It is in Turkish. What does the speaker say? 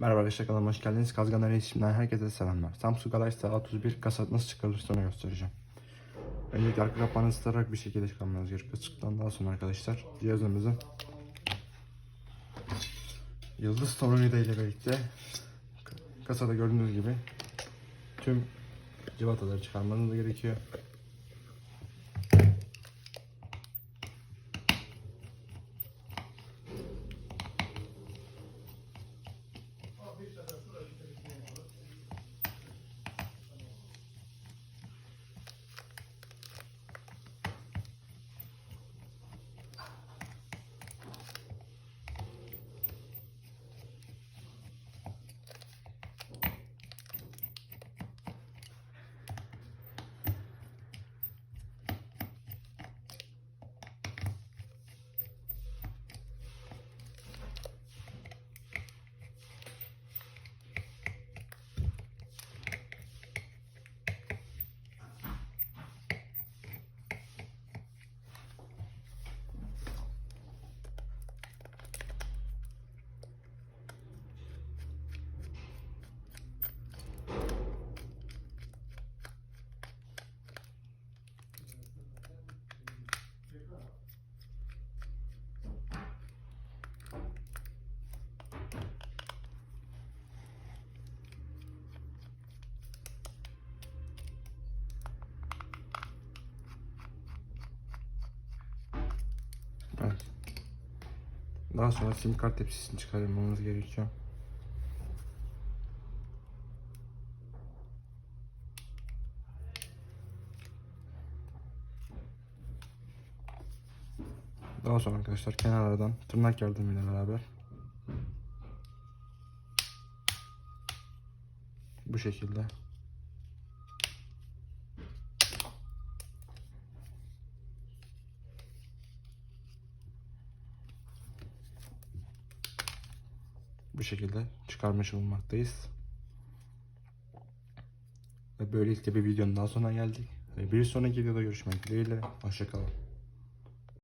Merhaba arkadaşlar kanalıma hoş geldiniz. Kazgan isimden herkese selamlar. Samsung Galaxy A31 kasa nasıl çıkarılır sonra göstereceğim. Öncelikle arka kapağını ısıtarak bir şekilde çıkarmanız gerekiyor. Çıktıktan daha sonra arkadaşlar cihazımızın yıldız tornavida ile birlikte kasada gördüğünüz gibi tüm civataları çıkarmanız gerekiyor. Evet. Daha sonra sim kart tepsisini çıkarmanız gerekiyor. Daha sonra arkadaşlar kenarlardan tırnak yardımıyla beraber bu şekilde bu şekilde çıkarmış bulunmaktayız. Ve böylelikle bir videonun daha sonuna geldik. Ve bir sonraki videoda görüşmek dileğiyle. Hoşçakalın.